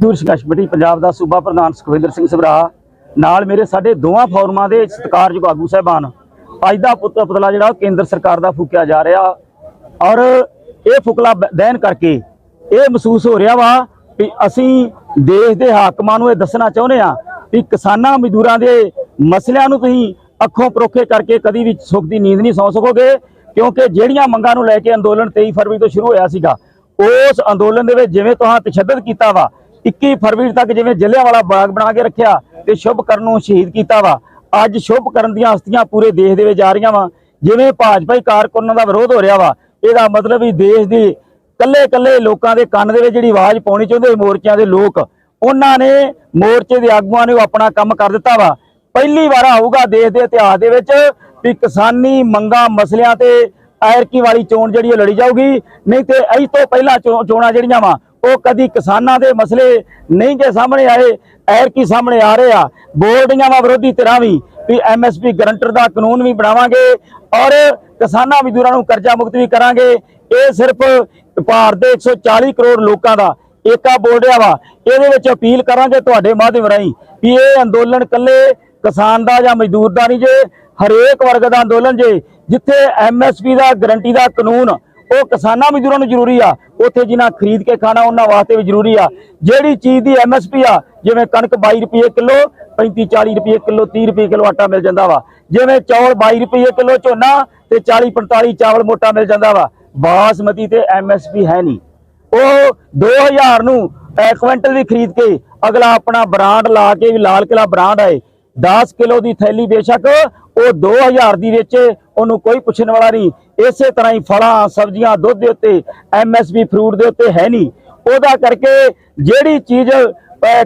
ਮਜ਼ਦੂਰ ਸੰਘਰਸ਼ ਕਮੇਟੀ ਪੰਜਾਬ ਦਾ ਸੂਬਾ ਪ੍ਰਧਾਨ ਸੁਖਵਿੰਦਰ ਸਿੰਘ ਸਭਰਾ, ਨਾਲ ਮੇਰੇ ਸਾਡੇ ਦੋਵਾਂ ਫੋਰਮਾਂ ਦੇ ਸਤਿਕਾਰਯੋਗ ਆਗੂ ਸਾਹਿਬਾਨ, ਅੱਜ ਦਾ ਪੁੱਤ ਪੁਤਲਾ ਜਿਹੜਾ ਉਹ ਕੇਂਦਰ ਸਰਕਾਰ ਦਾ ਫੂਕਿਆ ਜਾ ਰਿਹਾ ਔਰ ਇਹ ਫੁਕਲਾ ਬ- ਦਹਿਨ ਕਰਕੇ ਇਹ ਮਹਿਸੂਸ ਹੋ ਰਿਹਾ ਵਾ ਕਿ ਅਸੀਂ ਦੇਸ਼ ਦੇ ਹਾਕਮਾਂ ਨੂੰ ਇਹ ਦੱਸਣਾ ਚਾਹੁੰਦੇ ਆ ਕਿ ਕਿਸਾਨਾਂ ਮਜ਼ਦੂਰਾਂ ਦੇ ਮਸਲਿਆਂ ਨੂੰ ਤੁਸੀਂ ਅੱਖੋਂ ਪਰੋਖੇ ਕਰਕੇ ਕਦੀ ਵੀ ਸੁੱਖ ਦੀ ਨੀਂਦ ਨਹੀਂ ਸੌ ਸਕੋਗੇ, ਕਿਉਂਕਿ ਜਿਹੜੀਆਂ ਮੰਗਾਂ ਨੂੰ ਲੈ ਕੇ ਅੰਦੋਲਨ 23 ਫਰਵਰੀ ਤੋਂ ਸ਼ੁਰੂ ਹੋਇਆ ਸੀਗਾ, ਉਸ ਅੰਦੋਲਨ ਦੇ ਵਿੱਚ ਜਿਵੇਂ ਤੁਹਾਂ ਤਸ਼ੱਦਦ ਕੀਤਾ ਵਾ 21 ਫਰਵਰੀ ਤੱਕ ਜਿਵੇਂ ਜਲਿਆਂਵਾਲਾ ਬਾਗ ਬਣਾ ਕੇ ਰੱਖਿਆ ਤੇ ਸ਼ੁਭ ਕਰਨ ਨੂੰ ਸ਼ਹੀਦ ਕੀਤਾ ਵਾ। ਅੱਜ ਸ਼ੁਭ ਕਰਨ ਦੀਆਂ ਹਸਤੀਆਂ ਪੂਰੇ ਦੇਸ਼ ਦੇ ਵਿੱਚ ਆ ਰਹੀਆਂ ਵਾ। ਜਿਵੇਂ ਭਾਜਪਾਈ ਕਾਰਕੁਨਾਂ ਦਾ ਵਿਰੋਧ ਹੋ ਰਿਹਾ ਵਾ, ਇਹਦਾ ਮਤਲਬ ਵੀ ਦੇਸ਼ ਦੀ ਕੱਲੇ ਕੱਲੇ ਲੋਕਾਂ ਦੇ ਕੰਨ ਦੇ ਵਿੱਚ ਜਿਹੜੀ ਆਵਾਜ਼ ਪਾਉਣੀ ਚਾਹੁੰਦੇ ਮੋਰਚਿਆਂ ਦੇ ਲੋਕ, ਉਹਨਾਂ ਨੇ ਮੋਰਚੇ ਦੇ ਆਗੂਆਂ ਨੇ ਉਹ ਆਪਣਾ ਕੰਮ ਕਰ ਦਿੱਤਾ ਵਾ। ਪਹਿਲੀ ਵਾਰ ਆਊਗਾ ਦੇਸ਼ ਦੇ ਇਤਿਹਾਸ ਦੇ ਵਿੱਚ ਵੀ ਕਿਸਾਨੀ ਮੰਗਾਂ, ਮਸਲਿਆਂ ਤੇ ਐਰਕੀ ਵਾਲੀ ਚੋਣ ਜਿਹੜੀ ਉਹ ਲੜੀ ਜਾਊਗੀ। ਨਹੀਂ ਤੇ ਅਜ ਤੋਂ ਪਹਿਲਾਂ ਚੋ- ਚੋਣਾਂ ਜਿਹੜੀਆਂ ਵਾ ਉਹ ਕਦੀ ਕਿਸਾਨਾਂ ਦੇ ਮਸਲੇ ਨਹੀਂ ਕੇ ਸਾਹਮਣੇ ਆਏ ਐਰਕੀ ਸਾਹਮਣੇ ਆ ਰਹੇ ਆ? ਬੋਲਦੀਆਂ ਵਾ ਵਿਰੋਧੀ ਧਿਰਾਂ ਵੀ ਵੀ ਐਮਐਸਪੀ ਗਰੰਟਰ ਦਾ ਕਾਨੂੰਨ ਵੀ ਬਣਾਵਾਂਗੇ ਔਰ ਕਿਸਾਨਾਂ ਮਜ਼ਦੂਰਾਂ ਨੂੰ ਕਰਜ਼ਾ ਮੁਕਤ ਵੀ ਕਰਾਂਗੇ। ਇਹ ਸਿਰਫ ਭਾਰਤ ਦੇ 140 ਕਰੋੜ ਲੋਕਾਂ ਦਾ ਏਕਾ ਬੋਲ ਰਿਹਾ ਵਾ। ਇਹਦੇ ਵਿੱਚ ਅਪੀਲ ਕਰਾਂਗੇ ਤੁਹਾਡੇ ਮਾਧਿਅਮ ਰਾਹੀਂ ਵੀ ਇਹ ਅੰਦੋਲਨ ਕੱਲੇ ਕਿਸਾਨ ਦਾ ਜਾਂ ਮਜ਼ਦੂਰ ਦਾ ਨਹੀਂ ਜੇ, ਹਰੇਕ ਵਰਗ ਦਾ ਅੰਦੋਲਨ ਜੇ, ਜਿੱਥੇ ਐਮਐਸਪੀ ਦਾ ਗਰੰਟੀ ਦਾ ਕਾਨੂੰਨ ਉਹ ਕਿਸਾਨਾਂ ਮਜ਼ਦੂਰਾਂ ਨੂੰ ਜ਼ਰੂਰੀ ਆ। ਉੱਥੇ ਜਿਨ੍ਹਾਂ ਖਰੀਦ ਕੇ ਖਾਣਾ ਉਹਨਾਂ ਵਾਸਤੇ ਵੀ ਜ਼ਰੂਰੀ ਆ। ਜਿਹੜੀ ਚੀਜ਼ ਦੀ ਐਮਐਸਪੀ ਆ ਜਿਵੇਂ ਕਣਕ 22 ਰੁਪਏ ਕਿਲੋ 35 40 ਰੁਪਏ ਕਿਲੋ 30 ਰੁਪਏ ਕਿਲੋ ਆਟਾ ਮਿਲ ਜਾਂਦਾ ਵਾ। ਜਿਵੇਂ ਚੌਲ 22 ਰੁਪਏ ਕਿਲੋ ਝੋਨਾ ਤੇ 40 45 ਚਾਵਲ ਮੋਟਾ ਮਿਲ ਜਾਂਦਾ ਵਾ। ਬਾਸਮਤੀ ਤੇ ਐਮਐਸਪੀ ਹੈ ਨਹੀਂ। ਉਹ 2000 ਨੂੰ ਅਹ, ਕੁਇੰਟਲ ਦੀ ਖਰੀਦ ਕੇ ਅਗਲਾ ਆਪਣਾ ਬ੍ਰਾਂਡ ਲਾ ਕੇ ਵੀ ਲਾਲ ਕਿਲਾ ਬ੍ਰਾਂਡ ਆਏ। 10 ਕਿਲੋ ਦੀ ਥੈਲੀ ਬੇਸ਼ੱਕ ਉਹ 2000 ਦੀ ਵਿੱਚ ਉਹਨੂੰ ਕੋਈ ਪੁੱਛਣ ਵਾਲਾ ਨਹੀਂ। ਇਸੇ ਤਰ੍ਹਾਂ ਹੀ ਫਲਾਂ, ਸਬਜ਼ੀਆਂ, ਦੁੱਧ ਦੇ ਉੱਤੇ ਐਮਐਸਪੀ ਫਰੂਟ ਦੇ ਉੱਤੇ ਹੈ ਨਹੀਂ। ਉਹਦਾ ਕਰਕੇ ਜਿਹੜੀ ਚੀਜ਼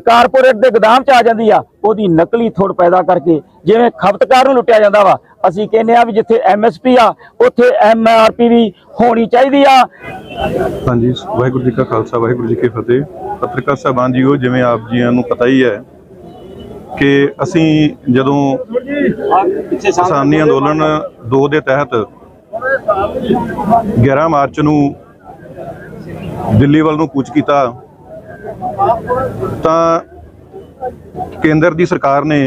ਕਾਰਪੋਰੇਟ ਦੇ ਗੋਦਾਮ 'ਚ ਆ ਜਾਂਦੀ ਆ, ਉਹਦੀ ਨਕਲੀ ਥੋੜ ਪੈਦਾ ਕਰਕੇ ਜਿਵੇਂ ਖਪਤਕਾਰ ਨੂੰ ਲੁੱਟਿਆ ਜਾਂਦਾ ਵਾ, ਅਸੀਂ ਕਹਿੰਦੇ ਆ ਵੀ ਜਿੱਥੇ ਐਮਐਸਪੀ ਆ, ਉੱਥੇ ਐਮਆਰਪੀ ਵੀ ਹੋਣੀ ਚਾਹੀਦੀ ਆ। ਹਾਂਜੀ, ਵਾਹਿਗੁਰੂ ਜੀ ਕਾ ਖਾਲਸਾ, ਵਾਹਿਗੁਰੂ ਜੀ ਕੀ ਫਤਿਹ। ਪੱਤਰਕਾਰ ਸਾਹਿਬਾਨ ਜੀਓ, ਜਿਵੇਂ ਆਪ ਜੀਆਂ ਨੂੰ ਪਤਾ ਹੀ ਹੈ ਕਿ ਅਸੀਂ ਜਦੋਂ ਕਿਸਾਨੀ ਅੰਦੋਲਨ 2 ਦੇ ਤਹਿਤ 11 ਮਾਰਚ ਨੂੰ ਦਿੱਲੀ ਵੱਲ ਨੂੰ ਕੂਚ ਕੀਤਾ, ਤਾਂ ਕੇਂਦਰ ਦੀ ਸਰਕਾਰ ਨੇ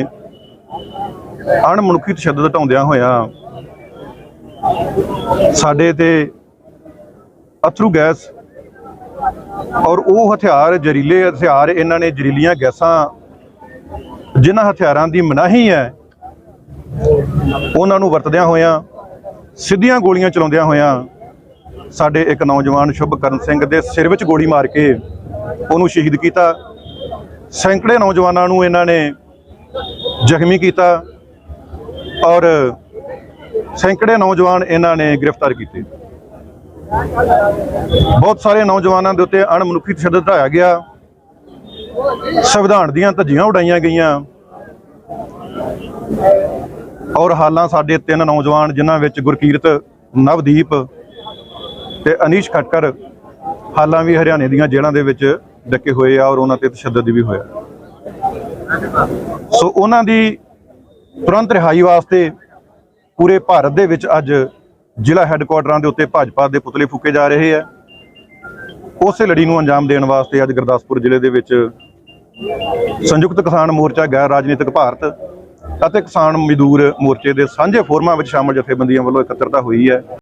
ਅਣਮਨੁੱਖੀ ਤਸ਼ੱਦਦ ਢਾਉਂਦਿਆਂ ਹੋਇਆਂ ਸਾਡੇ ਤੇ ਅਥਰੂ ਗੈਸ ਔਰ ਉਹ ਹਥਿਆਰ, ਜ਼ਹਿਰੀਲੇ ਹਥਿਆਰ, ਇਹਨਾਂ ਨੇ ਜ਼ਹਿਰੀਲੀਆਂ ਗੈਸਾਂ ਜਿਨ੍ਹਾਂ ਹਥਿਆਰਾਂ ਦੀ ਮਨਾਹੀ ਹੈ, ਉਹਨਾਂ ਨੂੰ ਵਰਤਦਿਆਂ ਹੋਇਆਂ, ਸਿੱਧੀਆਂ ਗੋਲੀਆਂ ਚਲਾਉਂਦਿਆਂ ਹੋਇਆਂ, ਸਾਡੇ ਇੱਕ ਨੌਜਵਾਨ ਸ਼ੁਭਕਰਨ ਸਿੰਘ ਦੇ ਸਿਰ ਵਿੱਚ ਗੋਲੀ ਮਾਰ ਕੇ ਉਹਨੂੰ ਸ਼ਹੀਦ ਕੀਤਾ। ਸੈਂਕੜੇ ਨੌਜਵਾਨਾਂ ਨੂੰ ਇਹਨਾਂ ਨੇ ਜ਼ਖਮੀ ਕੀਤਾ ਔਰ ਸੈਂਕੜੇ ਨੌਜਵਾਨ ਇਹਨਾਂ ਨੇ ਗ੍ਰਿਫਤਾਰ ਕੀਤੇ। ਬਹੁਤ ਸਾਰੇ ਨੌਜਵਾਨਾਂ ਦੇ ਉੱਤੇ ਅਣਮਨੁੱਖੀ ਤਸ਼ੱਦਦ ਢਾਇਆ ਗਿਆ। ਸੰਵਿਧਾਨ ਦੀਆਂ ਧੱਜੀਆਂ ਉਡਾਈਆਂ ਗਈਆਂ। ਔਰ ਹਾਲਾਂ ਸਾਡੇ ਤਿੰਨ ਨੌਜਵਾਨ, ਜਿਨ੍ਹਾਂ ਵਿੱਚ ਗੁਰਕੀਰਤ, ਨਵਦੀਪ ਤੇ ਅਨੀਸ਼ ਖੱਟਰ ਹਾਲਾਂ ਵੀ ਹਰਿਆਣੇ ਦੀਆਂ ਜੇਲ੍ਹਾਂ ਦੇ ਵਿੱਚ ਡੱਕੇ ਹੋਏ ਆ ਔਰ ਉਹਨਾਂ ਤੇ ਤਸ਼ੱਦਦ ਵੀ ਹੋਇਆ। ਸੋ ਉਹਨਾਂ ਦੀ ਤੁਰੰਤ ਰਿਹਾਈ ਵਾਸਤੇ ਪੂਰੇ ਭਾਰਤ ਦੇ ਵਿੱਚ ਅੱਜ ਜ਼ਿਲ੍ਹਾ ਹੈੱਡਕੁਆਟਰਾਂ ਦੇ ਉੱਤੇ ਭਾਜਪਾ ਦੇ ਪੁਤਲੇ ਫੂਕੇ ਜਾ ਰਹੇ ਆ। ਉਸੇ ਲੜੀ ਨੂੰ ਅੰਜਾਮ ਦੇਣ ਵਾਸਤੇ ਅੱਜ ਗੁਰਦਾਸਪੁਰ ਜ਼ਿਲ੍ਹੇ ਦੇ ਵਿੱਚ ਸੰਯੁਕਤ ਕਿਸਾਨ ਮੋਰਚਾ, ਗੈਰ ਰਾਜਨੀਤਿਕ ਭਾਰਤ ਅਤੇ ਕਿਸਾਨ ਮਜ਼ਦੂਰ ਮੋਰਚੇ ਦੇ ਸਾਂਝੇ ਫੋਰਮਾਂ ਵਿੱਚ ਸ਼ਾਮਲ ਜਥੇਬੰਦੀਆਂ ਵੱਲੋਂ ਇਕੱਤਰਤਾ ਹੋਈ ਹੈ।